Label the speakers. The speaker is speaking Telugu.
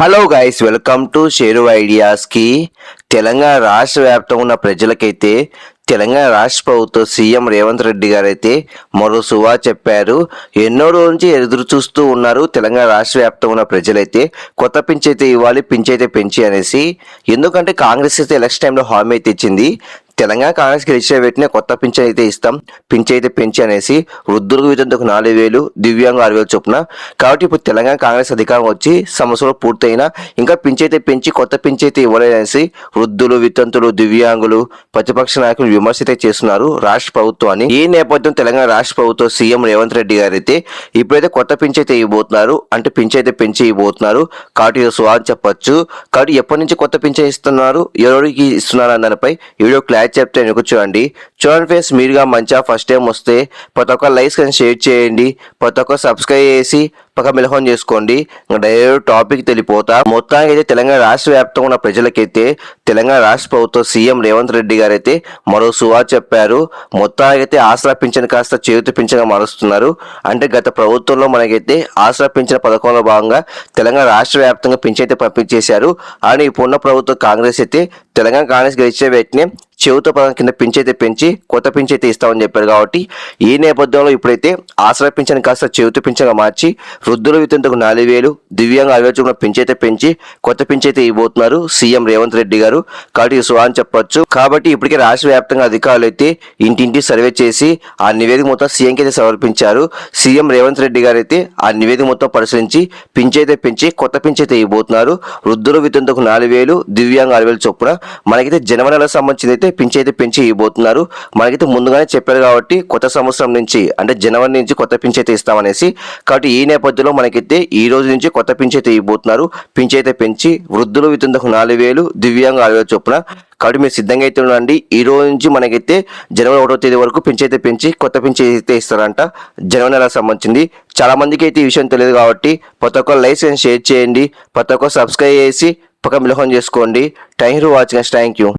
Speaker 1: Hello guys welcome to Sheru ఐడియాస్కి Telangana రాష్ట్ర వ్యాప్తంగా ఉన్న ప్రజలకైతే తెలంగాణ రాష్ట్ర ప్రభుత్వ సీఎం రేవంత్ రెడ్డి గారు అయితే మరో సువా చెప్పారు. ఎన్నో రోజు నుంచి ఎదురు చూస్తూ ఉన్నారు తెలంగాణ రాష్ట్ర వ్యాప్తంగా ఉన్న ప్రజలైతే. కొత్త పింఛ్ అయితే ఇవ్వాలి పింఛ్ అయితే పెంచి అనేసి. ఎందుకంటే కాంగ్రెస్ అయితే ఎలక్షన్ టైంలో హామీ అయితే ఇచ్చింది. తెలంగాణ కాంగ్రెస్ గెలిచిన వెంటనే కొత్త పింఛన్ అయితే ఇస్తాం. పింఛన్ అయితే పెంచి అనేసి వృద్ధులకు వితంతుకు నాలుగు వేలు దివ్యాంగ ఆరు వేలు చొప్పున. కాబట్టి ఇప్పుడు తెలంగాణ కాంగ్రెస్ అధికారం వచ్చి సంవత్సరం పూర్తయినా ఇంకా పింఛన్ అయితే పెంచి కొత్త పింఛన్ అయితే ఇవ్వలేదనేసి వృద్ధులు వితంతులు దివ్యాంగులు ప్రతిపక్ష నాయకులు విమర్శ అయితే చేస్తున్నారు రాష్ట్ర ప్రభుత్వాన్ని. ఈ నేపథ్యం తెలంగాణ రాష్ట్ర ప్రభుత్వం సీఎం రేవంత్ రెడ్డి గారు అయితే ఇప్పుడైతే కొత్త పింఛన్ అయితే ఇవ్వబోతున్నారు. అంటే పింఛన్ అయితే పెంచి ఇవ్వబోతున్నారు. కాబట్టి ఇది సువాన్ చెప్పొచ్చు. కాబట్టి ఎప్పటి నుంచి కొత్త పింఛన్ ఇస్తున్నారు? ఎవరికి ఇస్తున్నారు అన్న దానిపై వీడియో క్లారిటీ చెప్తే వెనుక చూడండి చూడండి ఫ్రెండ్స్ మీరుగా మంచిగా ఫస్ట్ టైం వస్తే ప్రతి ఒక్క లైక్స్ కానీ షేర్ చేయండి. ప్రతి ఒక్క సబ్స్క్రైబ్ చేసి పక్క మిలహం చేసుకోండి. డైరెక్ట్ టాపిక్ తెలిపోతా. మొత్తానికి అయితే తెలంగాణ రాష్ట్ర వ్యాప్తంగా ఉన్న ప్రజలకైతే తెలంగాణ రాష్ట్ర ప్రభుత్వం సీఎం రేవంత్ రెడ్డి గారు అయితే మరో సువా చెప్పారు. మొత్తానికి అయితే ఆసరా పింఛన్ కాస్త చేతి పింఛన్గా మారుస్తున్నారు. అంటే గత ప్రభుత్వంలో మనకైతే ఆసరా పింఛన్ పథకంలో భాగంగా తెలంగాణ రాష్ట్ర వ్యాప్తంగా పింఛన్ అయితే పంపించేశారు. అని ఇప్పుడున్న ప్రభుత్వం కాంగ్రెస్ అయితే తెలంగాణ కాంగ్రెస్ గెలిచే వెంటనే చెవితో పదం కింద పింఛ్ పెంచి కొత్త పింఛ్ ఇస్తామని చెప్పారు కాబట్టి ఈ నేపథ్యంలో ఇప్పుడైతే ఆసరా పింఛన్ కాస్త చెవితో పింఛన్గా మార్చి వృద్ధుల వితంతకు నాలుగు వేలు దివ్యాంగ ఆలోచన పింఛ్ పెంచి కొత్త పింఛ్ ఇవ్వబోతున్నారు సీఎం రేవంత్ రెడ్డి గారు. కాబట్టి ఇది అని చెప్పొచ్చు. కాబట్టి ఇప్పటికే రాష్ట్ర వ్యాప్తంగా అధికారులు అయితే ఇంటింటి సర్వే చేసి ఆ నివేదిక మొత్తం సీఎంకి అయితే సమర్పించారు. సీఎం రేవంత్ రెడ్డి గారు అయితే ఆ నివేదిక మొత్తం పరిశీలించి పింఛైతే పెంచి కొత్త పింఛైతే ఇవ్వబోతున్నారు. వృద్ధుల వితంతకు నాలుగు వేలు దివ్యాంగ ఆరు వేలు చొప్పున. మనకైతే జనవరి నెల సంబంధించి అయితే పింఛ్ అయితే పెంచి ఇవ్వబోతున్నారు. మనకైతే ముందుగానే చెప్పారు కాబట్టి కొత్త సంవత్సరం నుంచి అంటే జనవరి నుంచి కొత్త పింఛ్ అయితే ఇస్తామనేసి. కాబట్టి ఈ నేపథ్యంలో మనకైతే ఈ రోజు నుంచి కొత్త పింఛ్ అయితే ఇవ్వబోతున్నారు. పింఛ్ అయితే పెంచి వృద్ధులు వితంతకు నాలుగు వేలు దివ్యాంగ ఆరు వేలు చొప్పున. కాబట్టి మీరు సిద్ధంగా అయితే ఉండండి. ఈ రోజు నుంచి మనకైతే జనవరి ఒకటో తేదీ వరకు పెంచైతే పెంచి కొత్త పెంచి అయితే ఇస్తారంట జనవరి నెలకు సంబంధించింది. చాలా మందికి అయితే ఈ విషయం తెలియదు కాబట్టి ప్రతి ఒక్క లైసెన్స్ షేర్ చేయండి ప్రతి ఒక్క సబ్స్క్రైబ్ చేసి పక్క మిలహం చేసుకోండి. Thank you watching thank you.